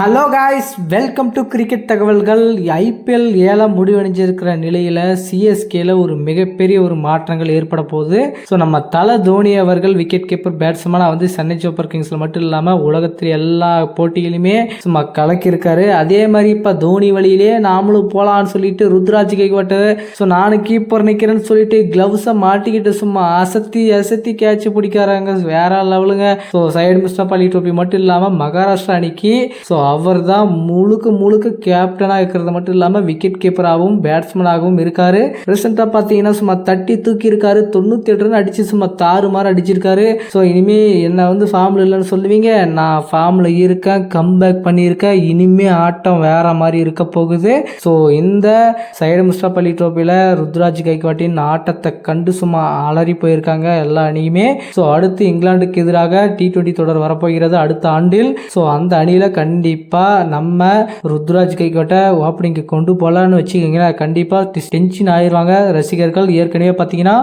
Hello guys welcome to cricket தகவல்கள் IPL ஏழாம் முடிவடைஞ்சிருக்கிற நிலையில் சிஎஸ்கேல ஒரு மிகப்பெரிய ஒரு மாற்றங்கள் ஏற்பட போகுது. ஸோ நம்ம தல தோனி அவர்கள் விக்கெட் கீப்பர் பேட்ஸ்மேனாக வந்து சென்னை சூப்பர் கிங்ஸில் மட்டும் இல்லாமல் உலகத்தில் எல்லா போட்டியிலுமே சும்மா கலக்கியிருக்காரு. அதே மாதிரி இப்போ தோனி வழியிலே நாமளும் போகலான்னு சொல்லிட்டு ருத்ராஜ் கைவாட்டு ஸோ நானும் கீப்பர் நிற்கிறேன்னு சொல்லிட்டு க்ளவுஸை மாட்டிக்கிட்டு சும்மா அசத்தி அசத்தி கேட்ச் பிடிக்கிறாங்க. வேற லெவலுங்க ஸோ சைடு மிஸ்டர் பள்ளி டோப்பி மட்டும் இல்லாமல் மகாராஷ்டிரா அணிக்கு ஸோ அவர் தான் முழுக்க முழுக்க கேப்டனாக இருக்கிறது மட்டும் இல்லாமல் விக்கெட் கீப்பராகவும் பேட்ஸ்மேனாகவும் இருக்கார். ரீசெண்டாக பார்த்தீங்கன்னா சும்மா தட்டி தூக்கி இருக்காரு. தொண்ணூற்றி எட்டு ரன் அடிச்சு சும்மா தாறு மாதிரி அடிச்சிருக்காரு. ஸோ இனிமே என்ன வந்து ஃபார்மில் இல்லைன்னு சொல்லுவீங்க? நான் ஃபார்மில் இருக்கேன். கம்பேக் பண்ணியிருக்கேன். இனிமே ஆட்டம் வேற மாதிரி இருக்க போகுது. ஸோ இந்த சைடு முஸ்டாப் அலி ட்ரோஃபியில் ருத்ராஜ் கைக்வாட்டின் ஆட்டத்தை கண்டு சும்மா அலறி போயிருக்காங்க எல்லா அணியுமே. ஸோ அடுத்து இங்கிலாந்துக்கு எதிராக டி டுவெண்ட்டி தொடர் வரப்போகிறது அடுத்த ஆண்டில். ஸோ அந்த அணியில் கண்டிப்பாக நம்ம ருத்ராஜ் கைக்கோட்டை ஓப்பனிங்க்கு கொண்டு போகலான்னு வச்சுக்கோங்களேன். கண்டிப்பாக டென்ஷன் ஆயிடுவாங்க ரசிகர்கள் ஏற்கனவே பார்த்தீங்கன்னா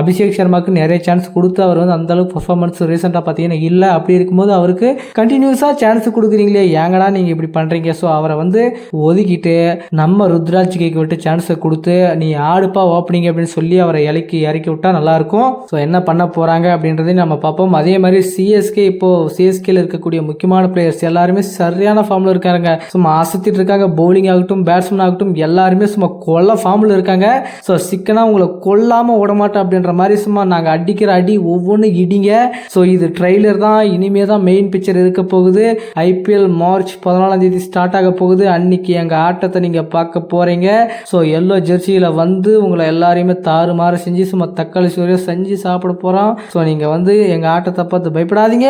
அபிஷேக் சர்மாவுக்கு நிறைய சான்ஸ் கொடுத்து அவர் வந்து அந்தளவுக்கு பர்ஃபார்மன்ஸ் ரீசெண்டாக பார்த்தீங்கன்னா இல்லை. அப்படி இருக்கும்போது அவருக்கு கண்டினியூஸாக சான்ஸ் கொடுக்குறீங்களே. ஏங்கடா நீங்கள் இப்படி பண்ணுறீங்க ஸோ அவரை வந்து ஒதுக்கிட்டு நம்ம ருத்ராஜ் கைக்கு சான்ஸை கொடுத்து நீ ஆடுப்பா ஓப்பனிங் அப்படின்னு சொல்லி அவரை இறக்கி இறக்கி விட்டா நல்லாயிருக்கும். ஸோ என்ன பண்ண போகிறாங்க அப்படின்றதையும் நம்ம பார்ப்போம். அதே மாதிரி சிஎஸ்கே இப்போது சிஎஸ்கேல இருக்கக்கூடிய முக்கியமான பிளேயர்ஸ் எல்லாருமே சரியான ஃபார்மில் இருக்காங்க சும்மா அசத்திட்டு இருக்காங்க. பவுலிங் ஆகட்டும் பேட்ஸ்மேன் ஆகட்டும் எல்லாருமே சும்மா கொல்ல ஃபார்மில் இருக்காங்க. ஸோ சிக்கனாக உங்களை கொல்லாமல் விடமாட்டோம் அப்படின்ற மாதிரி சும்மா நாங்கள் அடிக்கிற அடி ஒவ்வொன்றும் இடிங்க. ஸோ இது ட்ரெய்லர் தான். இனிமே தான் மெயின் பிக்சர் இருக்க போகுது. ஐபிஎல் மார்ச் பதினாலாம் தேதி ஸ்டார்ட் ஆக போகுது. அன்னைக்கு எங்கள் ஆட்டத்தை நீங்கள் பார்க்க போகிறீங்க ஸோ எல்லோ ஜெர்சியில் வந்து உங்களை எல்லாரையுமே தாறுமாறு செஞ்சு சும்மா தக்காளி சூரியம் செஞ்சு சாப்பிட போகிறோம் ஸோ நீங்கள் வந்து எங்கள் ஆட்டத்தை பார்த்து பயப்படாதீங்க.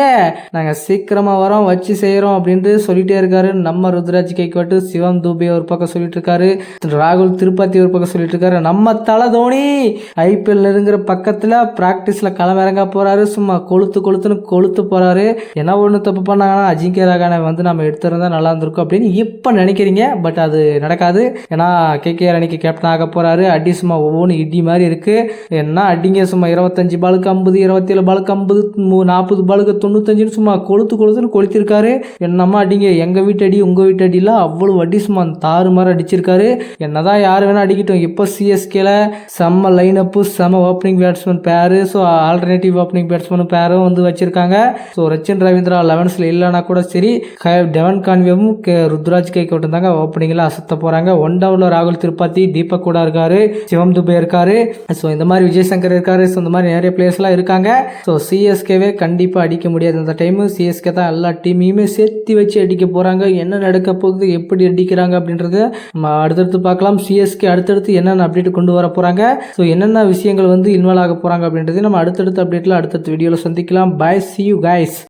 நாங்கள் சீக்கிரமாக வரோம் வச்சு செய்கிறோம் அப்படின்னு அப்படின்ட்டு சொல்லிட்டே இருக்காரு. நம்ம ருத்ராஜ் கைக்வாட்டு சிவம் தூபே ஒரு பக்கம் சொல்லிட்டு இருக்காரு ராகுல் திருப்பதி ஒரு பக்கம் சொல்லிட்டு இருக்காரு நம்ம தலை தோனி ஐபிஎல் நெருங்குற பக்கத்தில் ப்ராக்டிஸில் களமிறங்க போகிறாரு சும்மா கொளுத்து கொளுத்துன்னு கொளுத்து போகிறாரு என்ன ஒன்று தப்பு பண்ணாங்கன்னா அஜிங்கிய ராகானை வந்து நம்ம எடுத்திருந்தா நல்லா இருந்திருக்கும் அப்படின்னு இப்போ நினைக்கிறீங்க. பட் அது நடக்காது. ஏன்னா கேகேஆர் அணிக்கு கேப்டன் ஆக போகிறாரு அடி சும்மா ஒவ்வொன்று இடி மாதிரி இருக்குது என்ன அடிங்க சும்மா இருபத்தஞ்சு பாலுக்கு ஐம்பது இருபத்தேழு பாலுக்கு ஐம்பது நாற்பது பாலுக்கு தொண்ணூத்தஞ்சுன்னு சும்மா கொளுத்து கொளுத்துன்னு கொளுத்திருக்காரு. என்னம்மா அடிங்க எங்கள் வீட்டு அடி உங்கள் வீட்டு அவ்வளோ அடி தாறு மாதிரி அடிச்சிருக்காரு. என்னதான் யார் வேணால் அடிக்கட்டும். இப்போ சிஎஸ்கேல செம்ம லைன் அப்பு செம்ம ஓப்பனிங் பேட்ஸ்மேன் பேரு ஸோ ஆல்டர்னேட்டிவ் ஓப்பனிங் பேட்ஸ்மேன் பேரும் வந்து வச்சிருக்காங்க. ஸோ ரச்சின் ரவீந்திரா லெவன்ஸில் இல்லைனா கூட சரி க- டெவன் கான்வியமும் கே ருத்ராஜ் கைக்கோட்டும் தாங்க ஓப்பனிங்கில் அசத்த போகிறாங்க ஒன் டவுனில் ராகுல் திருப்பதி தீபக் கூட இருக்காரு. சிவம் துபே இருக்காரு. ஸோ இந்த மாதிரி விஜய் சங்கர் இருக்காரு. ஸோ இந்த மாதிரி நிறைய பிளேயர்ஸ்லாம் இருக்காங்க. ஸோ சிஎஸ்கேவே கண்டிப்பாக அடிக்க முடியாது. இந்த டைமு சிஎஸ்கே தான் எல்லா டீமையுமே சேர்த்து வச்சு அடிக்க போகிறாங்க என்ன நடக்க போகுது எப்படி அடிக்கிறாங்க அப்படின்றத நம்ம அடுத்தடுத்து பார்க்கலாம். சிஎஸ்கே அடுத்தடுத்து என்னென்ன அப்டேட் கொண்டு வர போகிறாங்க ஸோ என்னென்ன விஷயங்கள் வந்து இன்வால்வ் ஆக போகிறாங்க அப்படின்றது நம்ம அடுத்தடுத்த அப்டேட்டில் அடுத்தடுத்த வீடியோவில் சந்திக்கலாம். பாய் சி யூ கைஸ்